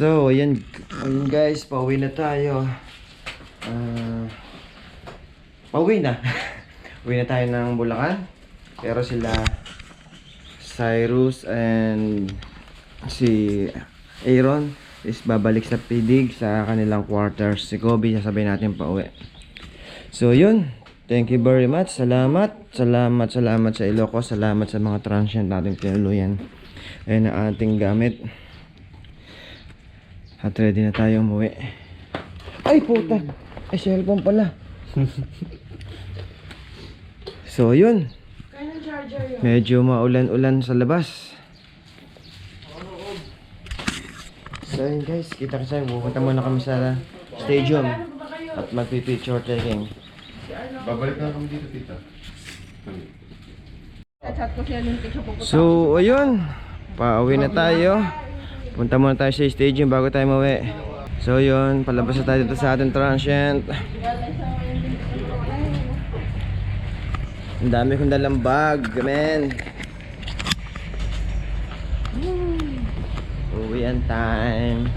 So, ayan, guys, pauwi na tayo. Ah, pauwi na. Uwi na tayo ng Bulacan. Pero sila Cyrus and si Aaron is babalik sa Pidig sa kanilang quarters. Si Kobe, sasabihin natin pauwi. So, yun. Thank you very much. Salamat. Salamat, salamat sa Ilocos. Salamat sa mga transient nating tinuluyan. Ayan ang ating gamit. At ready na tayo umuwi. Ay, puta! Ay, cellphone pala. so, yun. Medyo maulan-ulan sa labas. So, yun guys. Kita kasi pupunta muna kami sa stadium. At magpi-picture taking. Babalik na kami dito, tita. So, ayun. Pauwi na tayo. Punta muna tayo sa stadium bago tayo mawi. So, yun. Palabas na tayo dito sa ating transient. Ang dami kong dalang bag, men. Uwian time.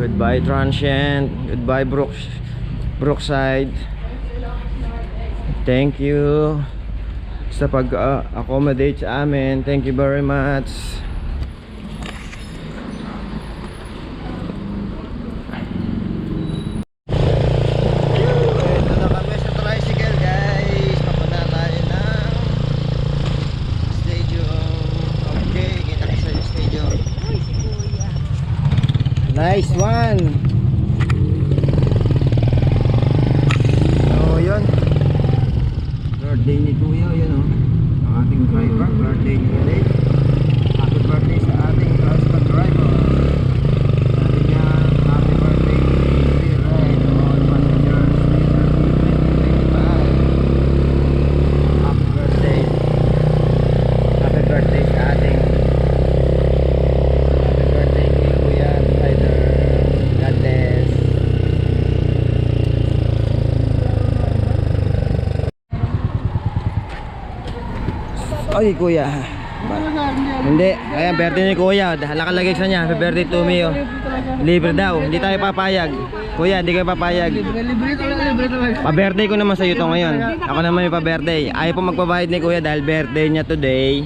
Goodbye transient. Goodbye Brooks. Brookside. Thank you sa pag-accommodate sa amin. Thank you very much. Ito na kami sa tricycle guys. Papunta tayo ng stadium. Okay, kita ka sa stadium. Uy, si Kuya. Nice one! So, yun. Birthday ni Kuya, yun o. Ang ating driver, birthday ni Kuya. Happy birthday sa ating husband driver. Sabi niya, happy birthday to you, right? All passengers. Happy birthday. Happy birthday sa ating Happy birthday kay Kuya Rider. God bless. Ay, Kuya. Ba- Hindi. Kaya birthday ni Kuya. Nakalagay sa niya. Happy birthday to me. Oh. Libre daw. Hindi tayo papayag. Kuya, hindi kayo papayag. Libre talaga, libre talaga. Pa-birthday ko naman sa iyo to ngayon. Ako naman yung pa-birthday. Ayaw po magbabayad ni Kuya dahil birthday niya today.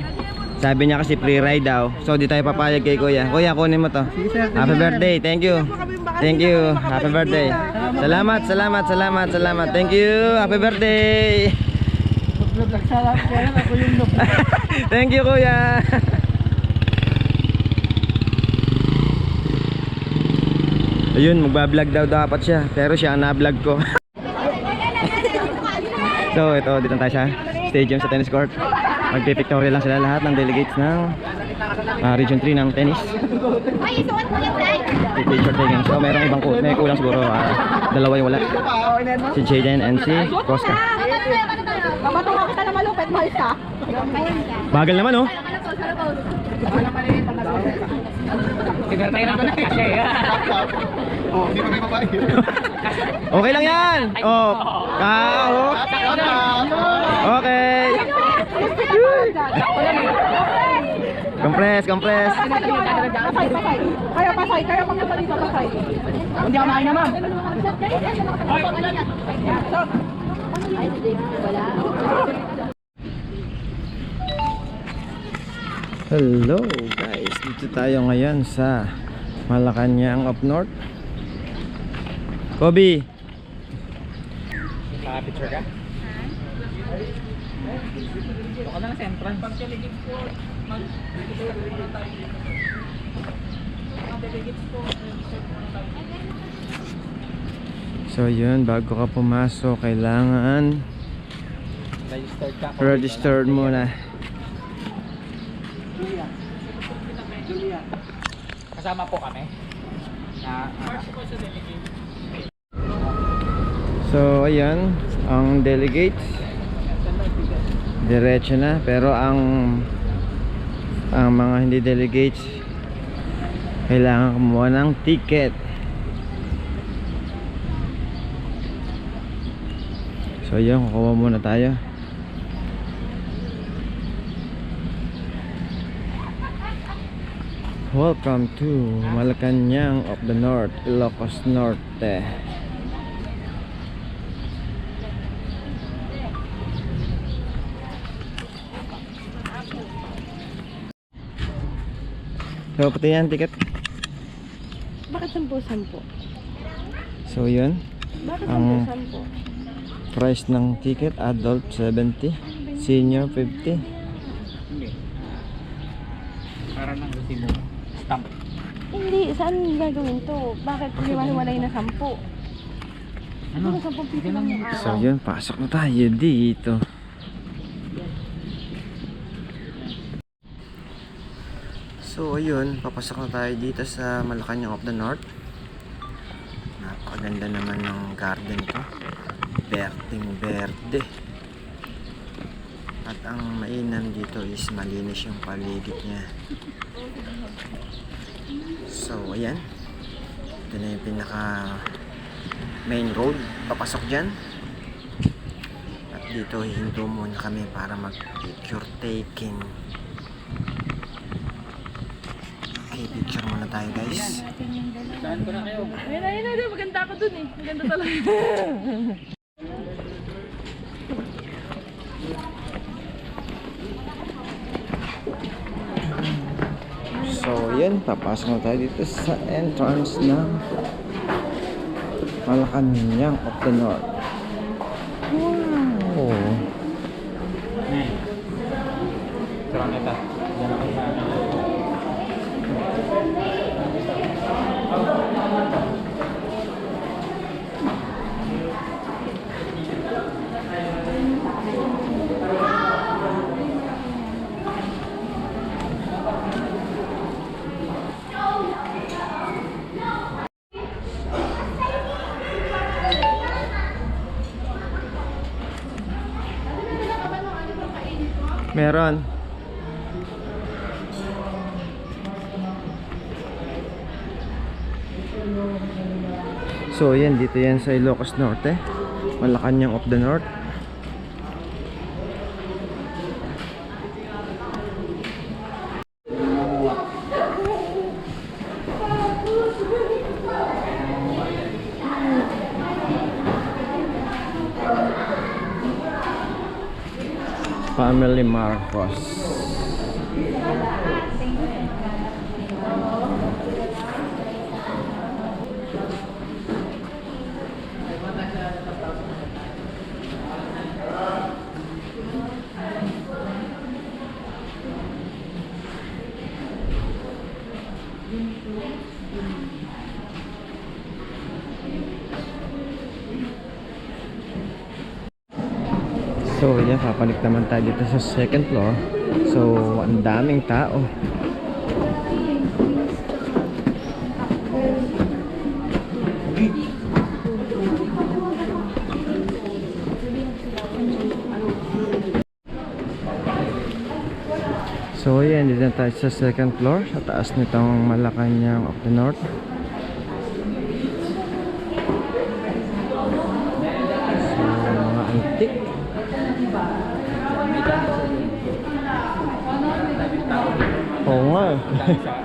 Sabi niya kasi free ride daw. So di tayo papayag kay Kuya. Kuya, kunin mo to. Happy birthday. Thank you. Thank you. Happy birthday. Salamat, salamat, salamat, salamat. Thank you. Happy birthday. Salamat kaya ako yung look. Thank you, Kuya. Ayun, magbablog daw dapat siya. Pero siya ang na-vlog ko. so, ito, dito tayo sa stadium sa tennis court. Magpipictorial lang sila lahat ng delegates ng ah, Region 3 ng tennis. Picture taking. So, merong ibang ku- may kulang siguro. ah, dalawa yung wala. Si Jaden and si Koska. Kabato ka kita na malupit, mahal ka. Bagal naman, oh. Oh, hindi pa babae. Okay lang yan. Oh, kao. Okay. Compress, compress. Pasay, pasay. Kaya pasay, kaya papunta dito pasay. Hindi ako nakain naman. Hello guys, dito tayo ngayon sa Malacanang up north. Kobe. Picture ka? Ako na lang sa entrance. So yun, bago ka pumasok, kailangan Registered ka. registered muna. Kasama po kami. Na, So ayan, ang delegates diretso na pero ang ang mga hindi delegates kailangan kumuha ng ticket. So yun, kukuha muna tayo. Welcome to Malacanang of the North, Ilocos Norte. So, pati yan, ticket. Bakit sampu-sampu? So, yun. Bakit Ang- sampu-sampu? Price ng ticket, adult 70, senior 50. Hindi. Para nang resibo. Stamp. Hindi, saan gagawin to? Bakit hiwa-hiwalay na sampu? Ano? Ano sampung piso lang yung So, araw? yun, pasok na tayo dito. So, ayun, papasok na tayo dito sa Malacanang of the North. Napakaganda naman ng garden ko. Berting verde. At ang mainam dito is malinis yung paligid niya. So, ayan. Ito na yung pinaka main road. Papasok dyan. At dito hihinto muna kami para mag picture taking. Okay, picture muna tayo guys. Saan ko na kayo? Ayun, ayun, ayun. Maganda ako dun eh. Maganda talaga. Yun, papasok na tayo dito sa entrance ng Malacanang of the North. Meron. So, yan, dito yan sa Ilocos Norte. Malacanang of the North. Family Marcos. Papalik naman tayo dito sa second floor. So, ang daming tao. So, yan, dito tayo sa second floor. Sa taas nitong Malacanang of the North. Yeah.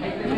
thấy cái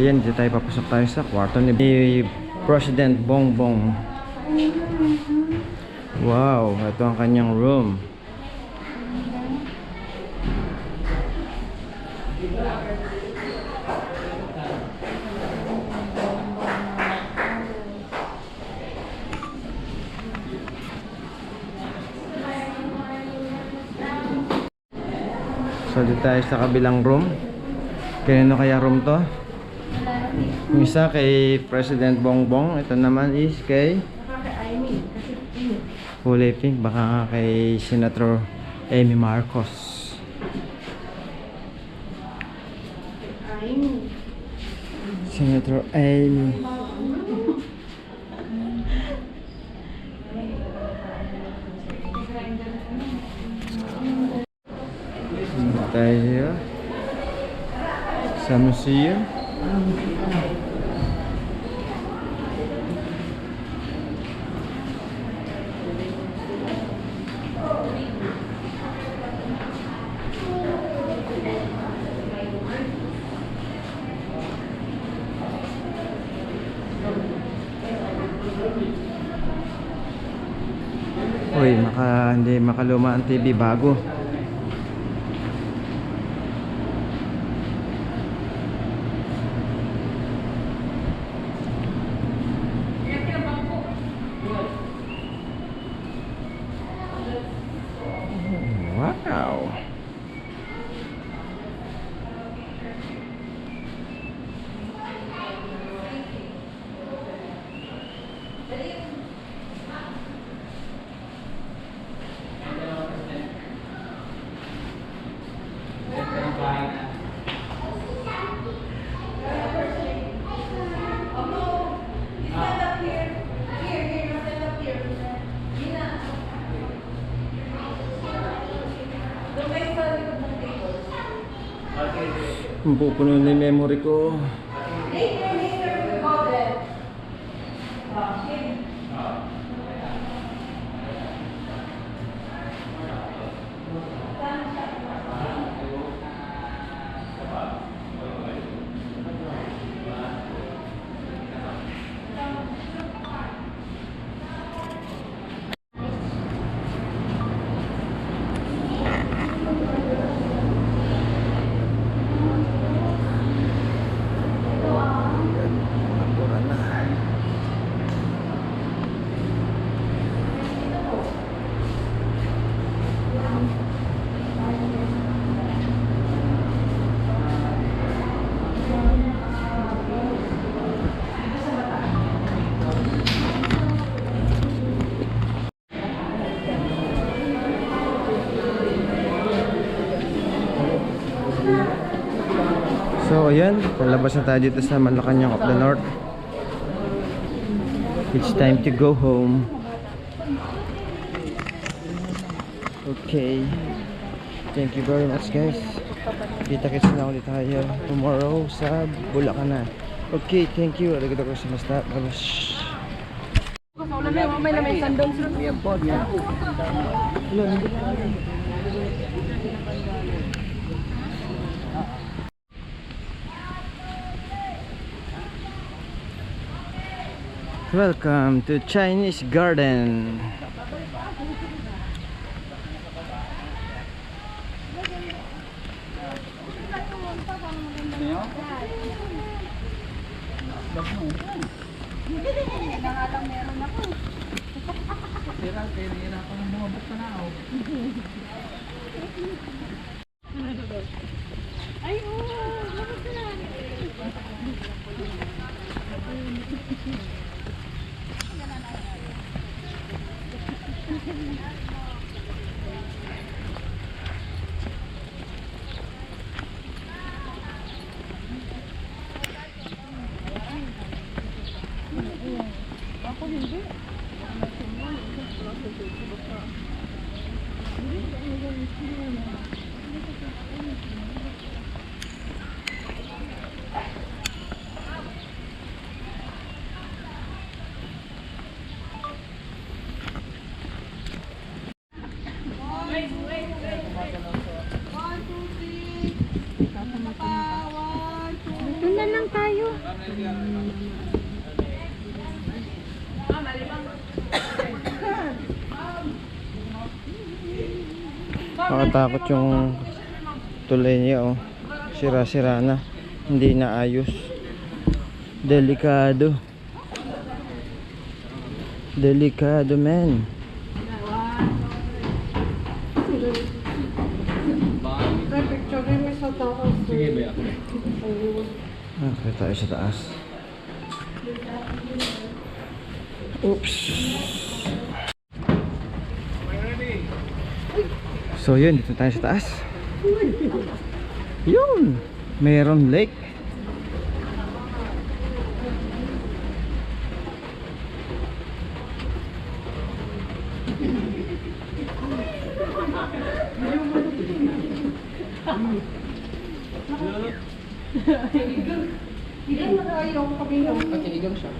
So, ayan, dito tayo papasok tayo sa kwarto ni President Bongbong. Wow, ito ang kanyang room. So, dito tayo sa kabilang room. Kanino kaya room to? Yung isa kay President Bongbong. Ito naman is kay Kulay Pink. Baka kay Senator Amy Marcos. Senator Amy. Tayo sa museum. Uy, maka, hindi makaluma ang TV bago. Wow. Pupuno na yung memory ko. Ayan. Palabas na tayo dito sa Malacanang of the North. It's time to go home. Okay. Thank you very much, guys. Kita-kits na ulit tayo tomorrow sa Bulacan na. Okay, thank you. Arigato gozaimasu. Babash. May lamay sandong sila. Welcome to Chinese Garden. Doon Makatakot yung tulay niya oh. Sira-sira na. Hindi na ayos. Delikado. Delikado man. Okay tayo sa taas. Oops. So yun, dito tayo sa taas. Yun. Meron lake. Ayaw ko kami ng... Okay, igaw siya.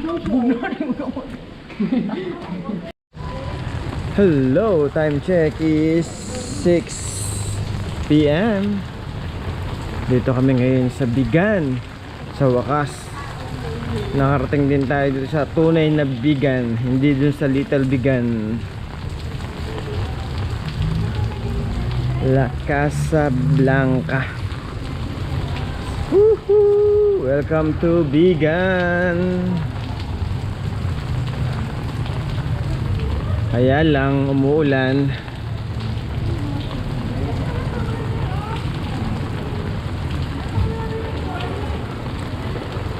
Igaw siya. Hello, time check is 6 p.m. Dito kami ngayon sa Bigan. Sa wakas. Nakarating din tayo dito sa tunay na Bigan, hindi dun sa Little Bigan. La Casa Blanca. Woohoo! Welcome to Bigan. Kaya lang umuulan.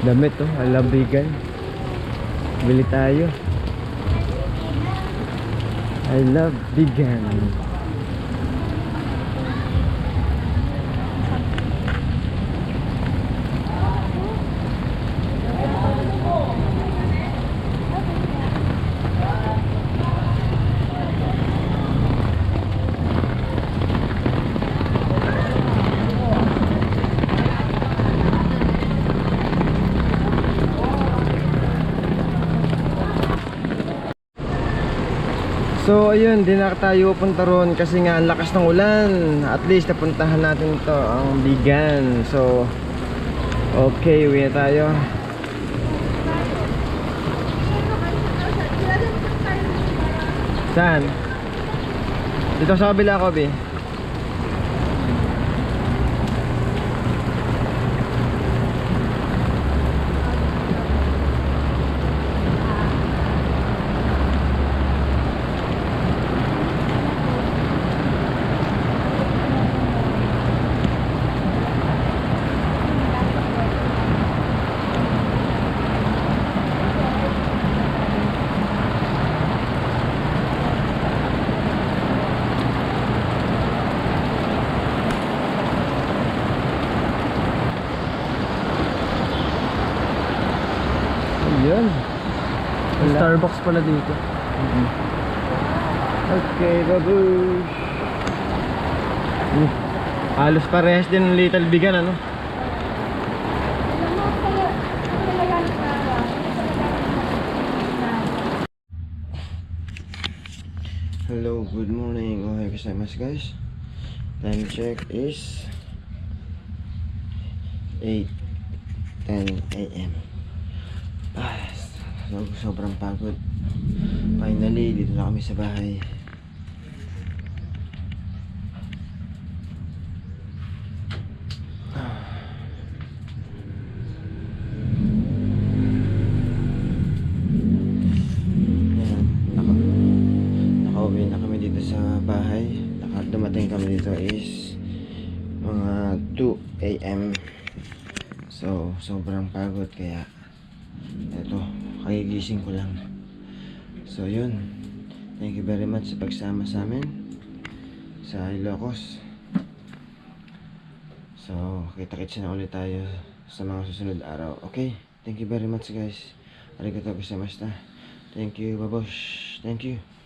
Damit oh, alabigan. Bili tayo. I love bigan. So ayun, di na tayo punta ron kasi nga lakas ng ulan. At least napuntahan natin to ang Bigan. So okay, uwi na tayo. Saan? Dito sa kabila ko, Bi. Ayun. Starbucks pala dito. Okay, babush. Uh, halos parehas din ng little bigan, ano? Hello, good morning. Okay, kasama guys. Time check is 8:10 a.m. So, sobrang pagod. Finally, dito na kami sa bahay. Ayan, naka, na kami dito sa bahay. Naka, dumating kami dito is mga 2 a.m. So, sobrang pagod kaya kagigising ko lang. So, yun. Thank you very much sa pagsama sa amin sa Ilocos. So, kita-kits na ulit tayo sa mga susunod araw. Okay? Thank you very much guys. Arigato gozaimashita. Thank you, babosh. Thank you.